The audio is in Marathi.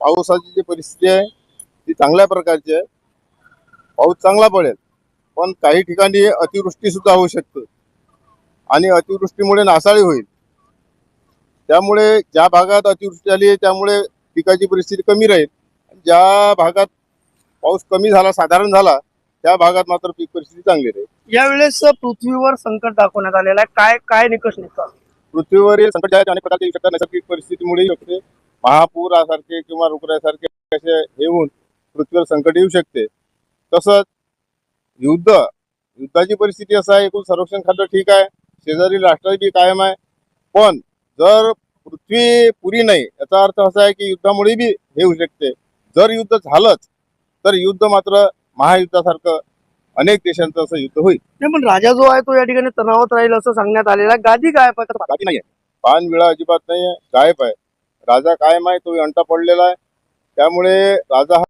पावसाची जी परिस्थिती आहे ती चांगल्या प्रकारची आहे. पाऊस चांगला पडेल पण काही ठिकाणी अतिवृष्टी सुद्धा होऊ शकते. आणि अतिवृष्टीमुळे नासाळी होईल. त्यामुळे ज्या भागात अतिवृष्टी झाली आहे त्यामुळे पिकाची परिस्थिती कमी राहील. ज्या भागात पाऊस कमी झाला साधारण झाला त्या भागात मात्र पीक परिस्थिती चांगली राहील. यावेळेस पृथ्वीवर संकट दाखवण्यात आलेलं आहे. काय काय निकष निघतात? पृथ्वीवरील संकट अनेक प्रकारचे नैसर्गिक परिस्थितीमुळे महापुरासारखे किंवा रोगरासारखे असे होऊन पृथ्वीवर संकट येऊ शकते. तसंच युद्ध युद्धाची परिस्थिती असं आहे एकूण संरक्षण खातं ठीक आहे शेजारी राष्ट्र बी कायम आहे. पण जर पृथ्वी पुरी नाही याचा अर्थ असा आहे की युद्धामुळे बी हे होऊ शकते. जर युद्ध झालंच तर युद्ध मात्र महायुद्धासारखं अनेक देशांचं असं युद्ध होईल. नाही पण राजा जो आहे तो या ठिकाणी तणावात राहील असं सांगण्यात आलेलं आहे. गादी काय पाहतात बाकी नाहीये. पान विळा अजिबात नाहीये गायब आहे. राजा कायम आहे तो अंटा पडलेला आहे. त्यामुळे राजा हा